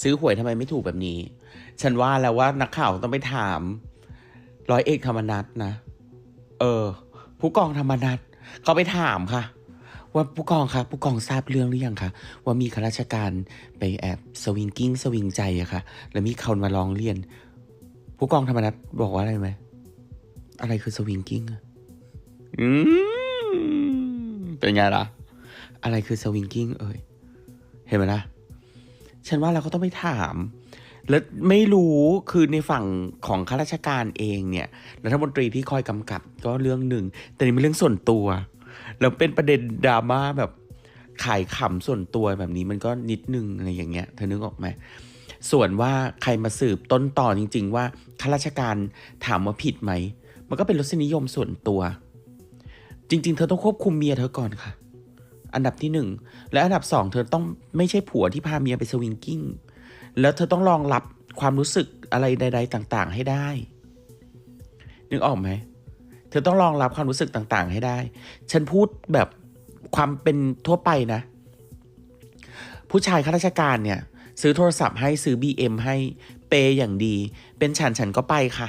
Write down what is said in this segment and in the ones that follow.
ซื้อหวยทำไมไม่ถูกแบบนี้ ฉันว่าแล้วว่านักข่าวต้องไปถาม ร้อยเอกธรรมนัฐนะ เออ ผู้กองธรรมนัฐเขาไปถามค่ะ ว่าผู้กองคะผู้กองทราบเรื่องหรือยังคะว่ามีข้าราชการไปแอบสวิงกิ้งสวิงใจอะค่ะ แล้วมีคนมาร้องเรียน ผู้กองธรรมนัฐบอกว่าอะไรไหมอะไรคือสวิงกิ้งอะอืมเป็นไงล่ะ อะไรคือสวิงกิ้งเอ่ย เห็นไหมล่ะ ฉันว่าเราก็ต้องไปถาม แล้วไม่รู้คือในฝั่งของข้าราชการเองเนี่ยรัฐมนตรีที่คอยกำกับก็เรื่องหนึ่ง แต่นี่เป็นเรื่องส่วนตัว แล้วเป็นประเด็นดราม่าแบบขายขำส่วนตัวแบบนี้มันก็นิดนึงอะไรอย่างเงี้ยเธอนึกออกไหมส่วนว่าใครมาสืบต้นต่อจริง ๆ ว่าข้าราชการถามว่าผิดไหม มันก็เป็นรสนิยมส่วนตัว จริง ๆ เธอต้องควบคุมเมียเธอก่อนค่ะ อันดับที่หนึ่งและอันดับสองเธอต้องไม่ใช่ผัวที่พาเมียไปสวิงกิ้งแล้วเธอต้องรองรับความรู้สึกอะไรใด ๆ ต่างๆ ให้ได้ นึกออกไหมเธอต้องรองรับความรู้สึกต่างๆ ให้ได้ ฉันพูดแบบความเป็นทั่วไปนะ ผู้ชายข้าราชการเนี่ย ซื้อโทรศัพท์ให้ซื้อ BM ให้เปย์อย่างดี เป็นฉันฉันก็ไปค่ะ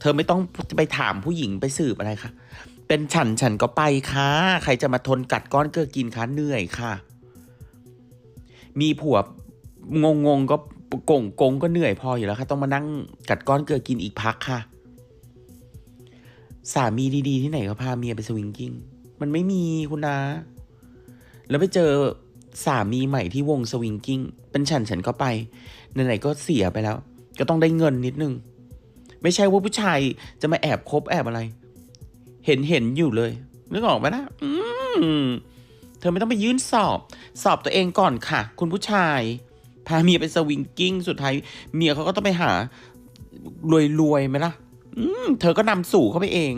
เธอไม่ต้องไปถามผู้หญิงไปสืบอะไรค่ะ เป็นฉันฉันก็ไปค่ะ ใครจะมาทนกัดก้อนเกลือกินคะเหนื่อยค่ะ มีผัวงงงก็โกงกงก็เหนื่อยพออยู่แล้วค่ะ ต้องมานั่งกัดก้อนเกลือกินอีกพักค่ะ สามีดีๆ ที่ไหนก็พาเมียไปสวิงกิ้ง มันไม่มีคุณนะ แล้วไปเจอสามีใหม่ที่วงสวิงกิ้ง เป็นฉันฉันก็ไปไหนๆก็เสียไปแล้ว ก็ต้องได้เงินนิดนึง ไม่ใช่ว่าผู้ชายจะมาแอบคบแอบอะไร เห็นเห็นอยู่เลยนึกออกไหมนะอืมเธอไม่ต้องไปยื่นสอบ สอบตัวเองก่อนค่ะ คุณผู้ชาย พาเมียไปสวิงกิ้งสุดท้ายเมียเขาก็ต้องไปหารวยๆไหมล่ะ อืมเธอก็นำสู่เขาไปเอง